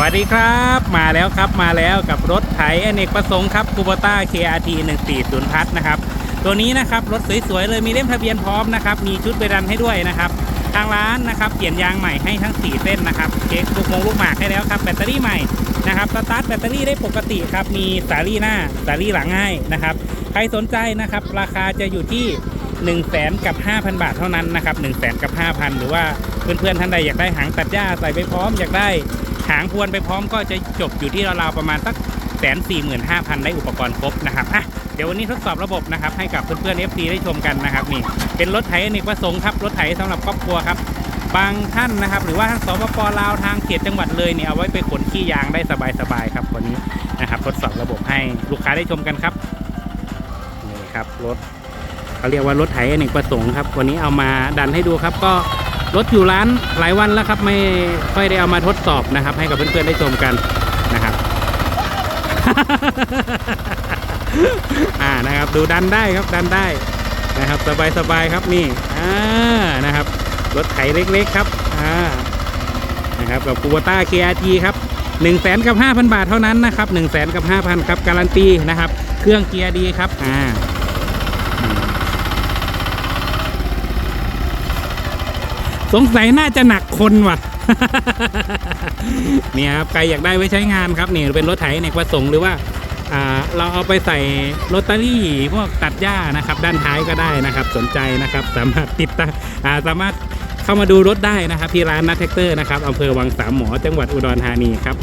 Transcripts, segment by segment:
วัสดีครับ มาแล้วครับมาแล้วกับรถไถอเนกประสงค์ครับคูโบต้า KRT 140พัทนะครับ ตัวนี้นะครับรถสวยๆเลยมีเล่มทะเบียนพร้อมนะครับ มีชุดไปรันให้ด้วยนะครับ ทางร้านนะครับเปลี่ยนยางใหม่ให้ทั้ง 4เส้นนะครับเช็คลูกมงลูกหมากให้แล้วครับแบตเตอรี่ใหม่นะครับสตาร์ทแบตเตอรี่ได้ปกติครับมีสาลี่หน้าสาลี่หลังให้นะครับใครสนใจนะครับราคาจะอยู่ที่1 0 0 0 0แสนกับ5,000 บาทเท่านั้นนะครับ1 0 0 0 0แสนกับ5,000 หรือว่าเพื่อนๆท่านใดอยากได้หางตัดหญ้าใส่ไปพร้อมอยากได้ หางพวนไปพร้อมก็จะจบอยู่ที่ราวๆประมาณสักแสนสี่หมื่นห้าพันได้อุปกรณ์ครบนะครับอะเดี๋ยววันนี้ทดสอบระบบนะครับให้กับเพื่อนๆ FC ได้ชมกันนะครับนี่เป็นรถไถอเนกประสงค์ครับรถไถสำหรับครอบครัวครับบางท่านนะครับ หรือว่าทางสปปลาวทางเขตจังหวัดเลยเนี่ยเอาไว้ไปขนขี้ยางได้สบายๆครับวันนี้นะครับทดสอบระบบให้ลูกค้าได้ชมกันครับนี่ครับรถเขาเรียกว่ารถไถอเนกประสงค์ครับวันนี้เอามาดันให้ดูครับก็ รถอยู่ร้านหลายวันแล้วครับ ไม่ค่อยได้เอามาทดสอบนะครับ ให้กับเพื่อนๆได้ชมกันนะครับ อ่านะครับ ดูดันได้ครับดันได้นะครับ สบายๆครับนี่อ่านะครับรถไถเล็กๆครับอ่านะครับกับคูบต้า KRT ครับ1นึ่งแสนกับ5,000บาทเท่านั้นนะครับ1นึ่งแสนกับ5,000ครับการันตีนะครับ เครื่องเกียร์ดีครับอ่า สงสัยน่าจะหนักคนว่ะเนี่ยครับใครอยากได้ไว้ใช้งานครับนี่เป็นรถไถเนกประสงค์หรือว่าเราเอาไปใส่ลอตเตอรี่พวกตัดหญ้านะครับ ด้านท้ายก็ได้นะครับ สนใจนะครับ สามารถติดตามอ่าสามารถเข้ามาดูรถได้นะครับ ที่ร้านนัทแท็กเตอร์นะครับอำเภอวังสามหมอจังหวัดอุดรธานีครับ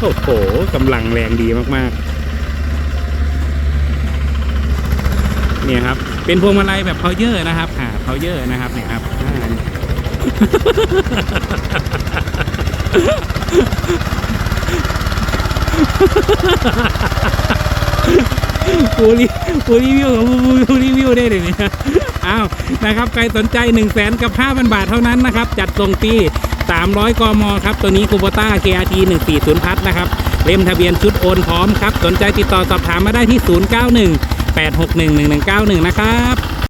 โอ้โหกำลังแรงดีมากๆ เนี่ยครับ เป็นพวงมาลัยแบบเพาเยอร์นะครับอ่าเพาเยอร์นะครับเนี่ยครับอ่าผู้รีผู้รีวิวกับผู้ผู้รีวิวได้เลยเนี่ยอ้าวนะครับใครสนใจ1นึ่งแสนกับ5,000บาทเท่านั้นนะครับ จัดส่งฟรี300 กม ครับ ตัวนี้คูโบต้า KRT 140พัทนะครับ เล่มทะเบียนชุดโอนพร้อมครับ สนใจติดต่อสอบถามมาได้ที่ 091 861 1191 นะครับ